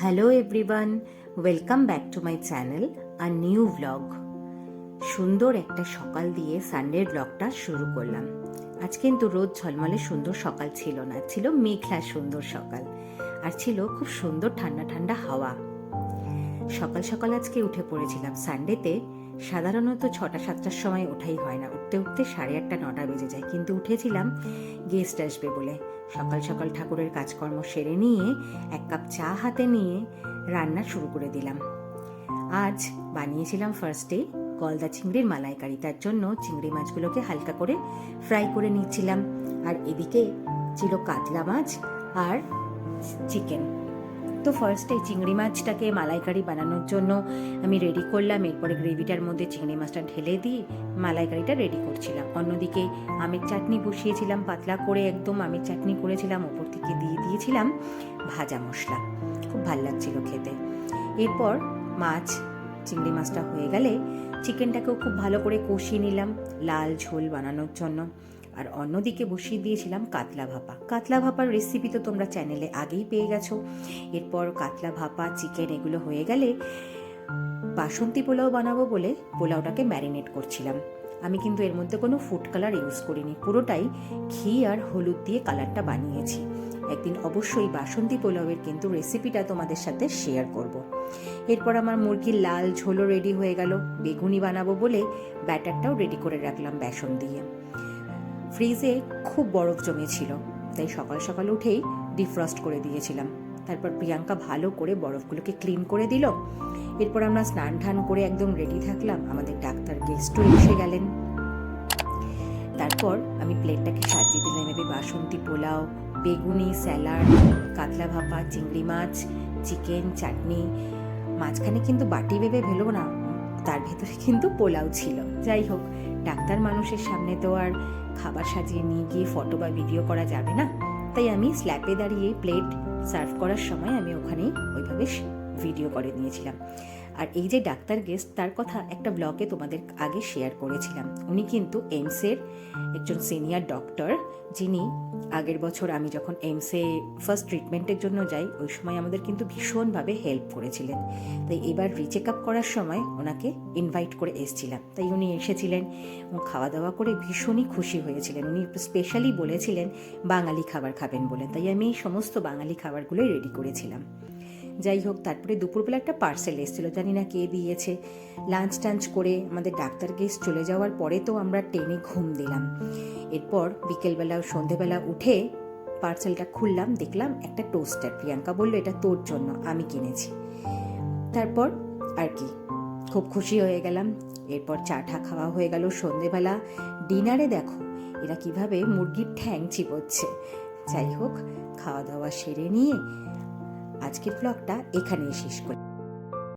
Hello everyone welcome back to my channel R new blog সুন্দর একটা সকাল দিয়ে সানডের ব্লগটা শুরু করলাম। আজ কিন্তু রোদ ঝলমলে সুন্দর সকাল ছিল না, ছিল মেঘলা সুন্দর সকাল, আর ছিল খুব সুন্দর ঠান্ডা ঠান্ডা হাওয়া। সকাল সকাল আজকে উঠে পড়েছিলাম সানডেতে সাধারণত ছটা সাতটার সময় ওঠাই হয় না, উঠতে উঠতে সাড়ে আটটা, নটা বেজে যায়, কিন্তু উঠেছিলাম গেস্ট আসবে বলে। সকাল সকাল ঠাকুরের কাজকর্ম সেরে নিয়ে এক কাপ চা হাতে নিয়ে রান্না শুরু করে দিলাম। আজ বানিয়েছিলাম ফার্স্টে গলদা চিংড়ির মালাইকারি। তার জন্য চিংড়ি মাছগুলোকে হালকা করে ফ্রাই করে নিচ্ছিলাম। আর এদিকে ছিল কাতলা মাছ আর চিকেন তো ফার্স্টে চিংড়ি মাছটাকে মালাইকারি বানানোর জন্য আমি রেডি করলাম। এরপরে গ্রেভিটার মধ্যে চিংড়ি মাছটা ঢেলে দিয়ে মালাইকারিটা রেডি করছিলাম। অন্যদিকে আমের চাটনি বসিয়েছিলাম, পাতলা করে একদম আমের চাটনি করেছিলাম, ওপর থেকে দিয়ে দিয়েছিলাম ভাজা মশলা। খুব ভালো লাগছিল খেতে। এরপর মাছ, চিংড়ি মাছটা হয়ে গেলে চিকেনটাকেও খুব ভালো করে কষিয়ে নিলাম, লাল ঝোল বানানোর জন্য। আর অন্যদিকে বসিয়ে দিয়েছিলাম কাতলা ভাপা। কাতলা ভাপার রেসিপি তো তোমরা চ্যানেলে আগেই পেয়ে গেছো। এরপর কাতলা ভাপা চিকেন এগুলো হয়ে গেলে বাসন্তী পোলাও বানাবো বলে পোলাওটাকে ম্যারিনেট করছিলাম। আমি কিন্তু এর মধ্যে কোনো ফুড কালার ইউজ করিনি, পুরোটাই ঘি আর হলুদ দিয়ে কালারটা বানিয়েছি। একদিন অবশ্যই বাসন্তী পোলাওয়ের কিন্তু রেসিপিটা তোমাদের সাথে শেয়ার করব। এরপর আমার মুরগির লাল ঝোলও রেডি হয়ে গেল। বেগুনি বানাবো বলে ব্যাটারটাও রেডি করে রাখলাম বেসন দিয়ে। ফ্রিজে খুব বরফ জমেছিল, তাই সকাল সকাল উঠেই ডিফ্রস্ট করে দিয়েছিলাম। তারপর প্রিয়াঙ্কা ভালো করে বরফগুলোকে ক্লিন করে দিল। এরপর আমরা স্নান টান করে একদম রেডি থাকলাম, আমাদের ডাক্তার গেস্টও এসে গেলেন। তারপর আমি প্লেটটাকে সাজিয়ে দিলাম, এবার বাসন্তী পোলাও, বেগুনি, স্যালাড, কাতলা ভাপা, চিংড়ি মাছ চিকেন চাটনি। মাঝখানে কিন্তু বাটি ভেবে ভেলো না, তার ভেতরে কিন্তু পোলাও ছিল। যাই হোক ডাক্তার মানুষের সামনে তো আর খাবার সাজিয়ে নিয়ে গিয়ে ফটো বা ভিডিও করা যাবে না। তাই আমি স্ল্যাপে দাঁড়িয়ে প্লেট সার্ভ করার সময় আমি ওখানেই ওইভাবে ভিডিও করে নিয়েছিলাম। আর এই যে ডাক্তার গেস্ট, তার কথা একটা ব্লগে তোমাদের আগে শেয়ার করেছিলাম। উনি কিন্তু এইমসের একজন সিনিয়র ডক্টর, যিনি আগের বছর আমি যখন এইমসে ফার্স্ট ট্রিটমেন্টের জন্য যাই, ওই সময় আমাদের কিন্তু ভীষণভাবে হেল্প করেছিলেন। তাই এবার রিচেক আপ করার সময় ওনাকে ইনভাইট করে এসেছিলাম। তাই উনি এসেছিলেন খাওয়া দাওয়া করে ভীষণই খুশি হয়েছিলেন। উনি স্পেশালি বলেছিলেন, বাঙালি খাবার খাবেন বলে। তাই আমি এই সমস্ত বাঙালি খাবারগুলোই রেডি করেছিলাম। যাই হোক, তারপরে দুপুরবেলা একটা পার্সেল এসেছিল, জানি না কে দিয়েছে। লাঞ্চ টাঞ্চ করে আমাদের ডাক্তার গেস্ট চলে যাওয়ার পরে তো আমরা টেনে ঘুম দিলাম। এরপর বিকেলবেলা, সন্ধেবেলা উঠে পার্সেলটা খুললাম, দেখলাম একটা টোস্টার। প্রিয়াঙ্কা বলল, এটা তোর জন্য, আমি কিনেছি। তারপর আর কি, খুব খুশি হয়ে গেলাম। এরপর চা ঠা খাওয়া হয়ে গেল সন্ধেবেলা। ডিনারে দেখো, এরা কীভাবে মুরগির ঠ্যাং চিবোচ্ছে। যাই হোক, খাওয়া দাওয়া সেরে নিয়ে আজকের ব্লগটা এখানেই শেষ করি।